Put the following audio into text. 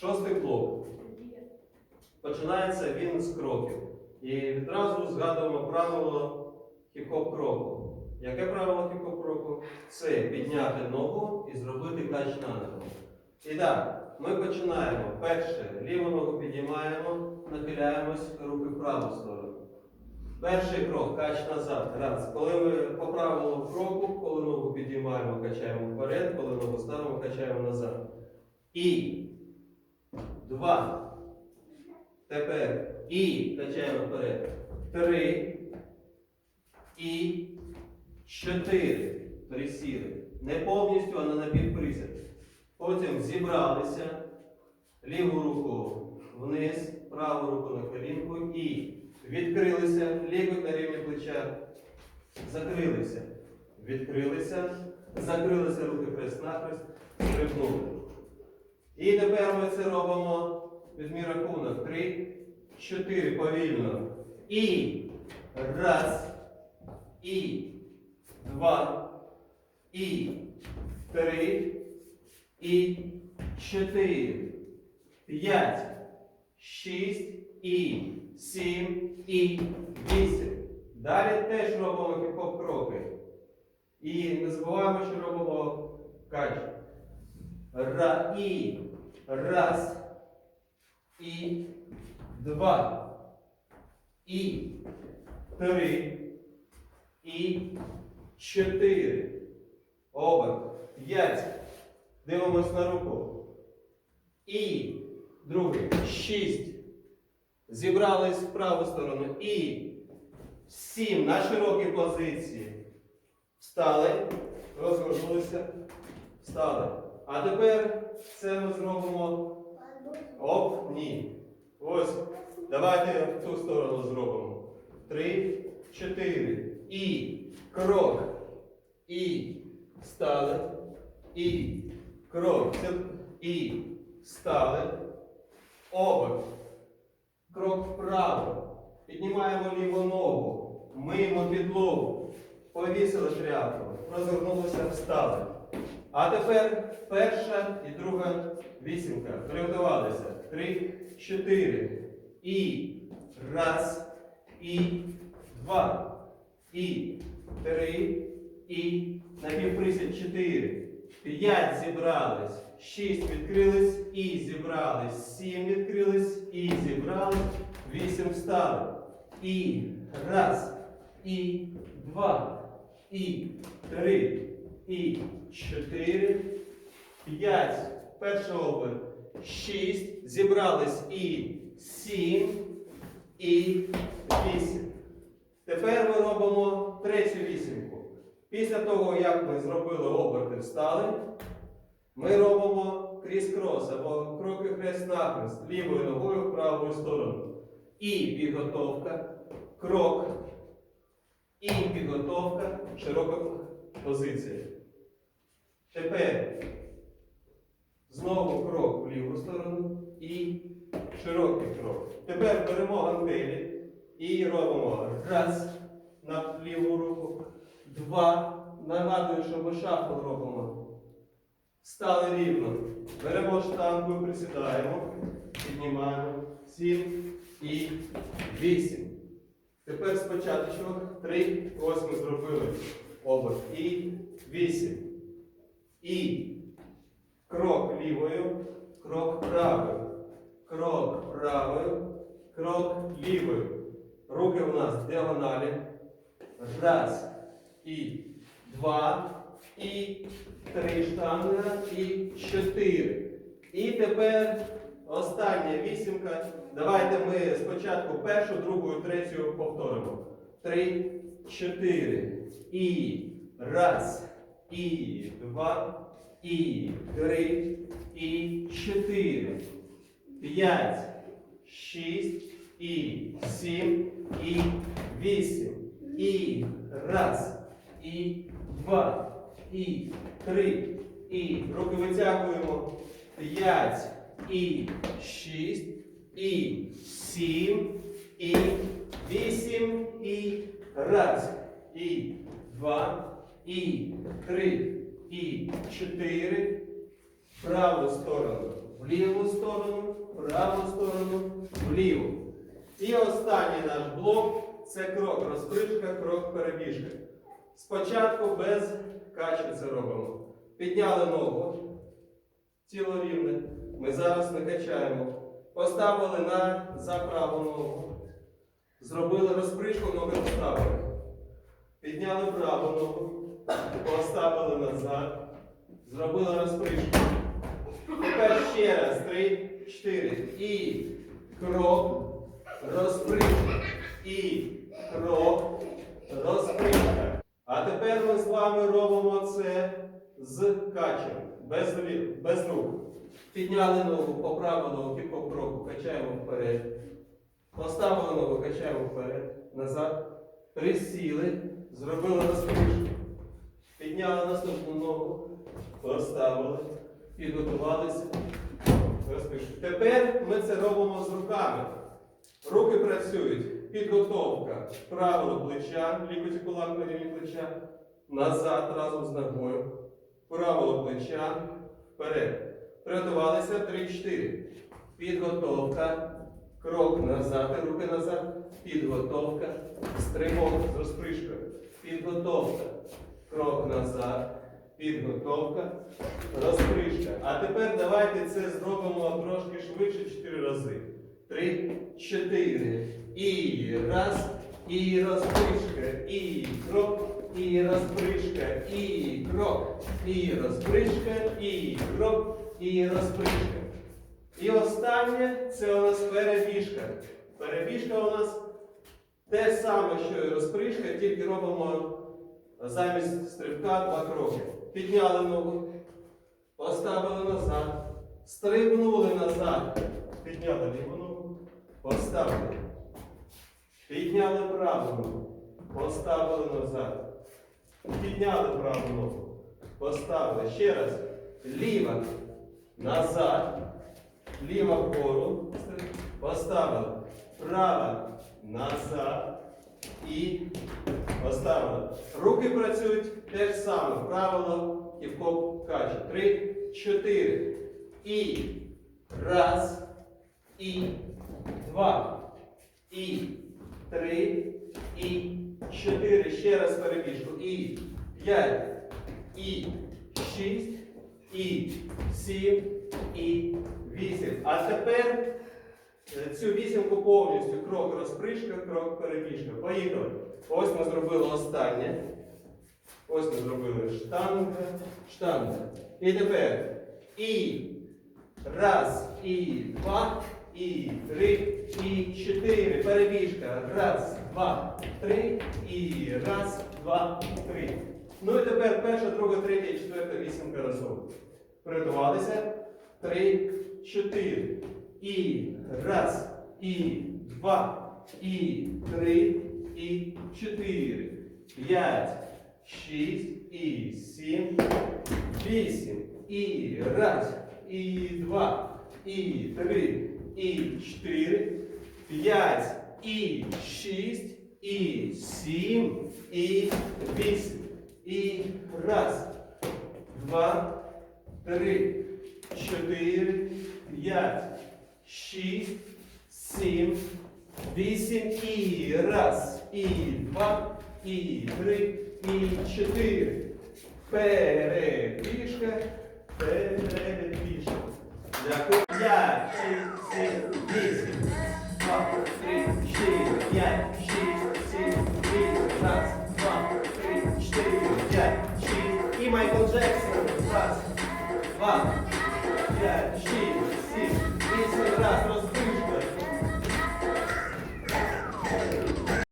Шостий блок. Починається він з кроків. І відразу згадуємо правило хіп-хоп кроку. Яке правило хіп-хоп кроку? Це підняти ногу і зробити кач на ногу. І так, ми починаємо. Перше, ліву ногу підіймаємо, нахиляємось, руки в праву сторону. Перший крок, кач назад. Раз. Коли ми по правилу кроку, коли ногу підіймаємо, качаємо вперед, коли ногу ставимо, качаємо назад. І два. Тепер і качаємо вперед. Три. І чотири. Присіли. Не повністю, а на напівприсід. Потім зібралися. Ліву руку вниз, праву руку на колінку і відкрилися, лікоть на рівні плеча. Закрилися. Відкрилися, закрилися руки хрест-нахрест, стрибнули. І тепер ми це робимо візьмі рахунок. Три, чотири, повільно. І раз, і два, і три, і чотири, п'ять, шість, і сім, і вісім. Далі теж робимо хіп-хоп кроки. І не забуваємо, що робимо кач. Ра, і раз, і два, і три, і чотири. Оберт. П'ять. Дивимось на руку. І другий. Шість. Зібрались в праву сторону. І сім. На широкій позиції. Встали. Розгорнулися. Встали. А тепер це ми зробимо. Оп, ні. Ось. Давайте в ту сторону зробимо. Три, чотири. І крок. І стали. І крок. Це І стали. Оберт. Крок вправо. Піднімаємо ліву ногу. Миємо підлогу. Повісили шляпу. Розгорнулися, встали. А тепер перша і друга вісімка. Приготувалися. Три, чотири. І раз, і два, і три, і на півприсід чотири. П'ять зібрались. Шість відкрились і зібрались. Сім відкрились і зібрались. Вісім встали. І раз, і два, і три, і чотири, п'ять. Перший оберт. Шість. Зібрались і сім, і вісім. Тепер ми робимо третю вісімку. Після того, як ми зробили оберти, встали, ми робимо кріс-крос або кроки хрест-нахрест лівою ногою в праву сторону. І підготовка, крок, і підготовка, широка позиція. Тепер знову крок в ліву сторону і широкий крок. Тепер беремо гантелі і робимо раз на ліву руку, два. Нагадую, що ми шафу робимо. Стали рівно. Беремо штангу присідаємо, піднімаємо. Сім і вісім. Тепер спочатку три. Ось зробили оберт. І вісім. І крок лівою, крок правою, крок правою, крок лівою. Руки у нас в діагоналі. Раз. І два. І три штанги. І чотири. І тепер остання вісімка. Давайте ми спочатку першу, другу третю повторимо. Три, чотири. І раз. І два. І три. І чотири. П'ять. Шість. І сім. І вісім. І раз. І два. І три. І руки витягуємо. П'ять. І шість. І сім. І вісім. І раз. І два. І три. І чотири. В праву сторону. в ліву сторону, праву сторону, вліву. І останній наш блок це крок, розпришка, крок, перебіжка. Спочатку без качі це робимо. Підняли ногу, тіло рівне. Ми зараз не качаємо. Поставили на за праву ногу. Зробили розпришку, ноги поставили. Підняли праву ногу, поставили назад. Зробили розпришку. Тепер ще раз. Три, чотири. І крок, розпришка. І крок, розпришка. А тепер ми з вами робимо це з качем, без, без рук. Підняли ногу, поправили ногу по кроку, качаємо вперед. Поставили ногу, качаємо вперед, назад. Присіли, зробили розпришку. Підняли наступну ногу, поставили, підготувалися. Розпишку. Тепер ми це робимо з руками. Руки працюють. Підготовка. Правило плеча, лікоть кулак на рівні плеча. Назад разом з ногою. Правило плеча. Вперед. Приготувалися 3-4. Підготовка. Крок назад. Руки назад. Підготовка. Стрибок з розпришкою. Підготовка. Крок назад. Підготовка. Розпришка. А тепер давайте це зробимо трошки швидше 4 рази. Три, чотири. І раз, і розпришка, і крок, і розпришка, і крок, і розпришка, і крок, і розпришка. І останнє це у нас перебіжка. Перебіжка у нас те саме, що і розпришка, тільки робимо замість стрибка два кроки. Підняли ногу, поставили назад, стрибнули назад, підняли ліву ногу, поставили. Підняли праву ногу, поставили назад. Підняли праву ногу, поставили. Ще раз. Ліва назад, ліва вгору, поставили. Права назад і поставили. Руки працюють те ж саме. Правило ківкоп каче. Три, чотири. І раз, і два, і три, і чотири. Ще раз перебіжку. І п'ять, і шість, і сім, і вісім. А тепер цю вісімку повністю крок розпришка, крок перебіжка. Поїхали. Ось ми зробили останнє. Ось ми зробили штанга, штанга. І тепер і раз, і два, і три, і чотири. Перебіжка. Раз, два, три, і раз, два, три. Ну і тепер перша, друга, третя, і четверта вісімка разом. Приготувалися. Три, чотири. І раз, і два, і три, і чотири. П'ять, шість, і сім, вісім. І раз, і два, і три, і чотири. П'ять, і шість, і сім, і вісім. І раз, два, три, чотири, п'ять, шість, сім, вісім і раз, і два, і три, і чотири. Перебіжка, перебіжка. Дякую. П'ять, шість, сім, вісім, два, три, чотири, п'ять, шість, сім, вісім, раз, два, три, чотири, п'ять, шість. І Майкл Джексон. Раз, два, п'ять, шість, сім, вісім, раз,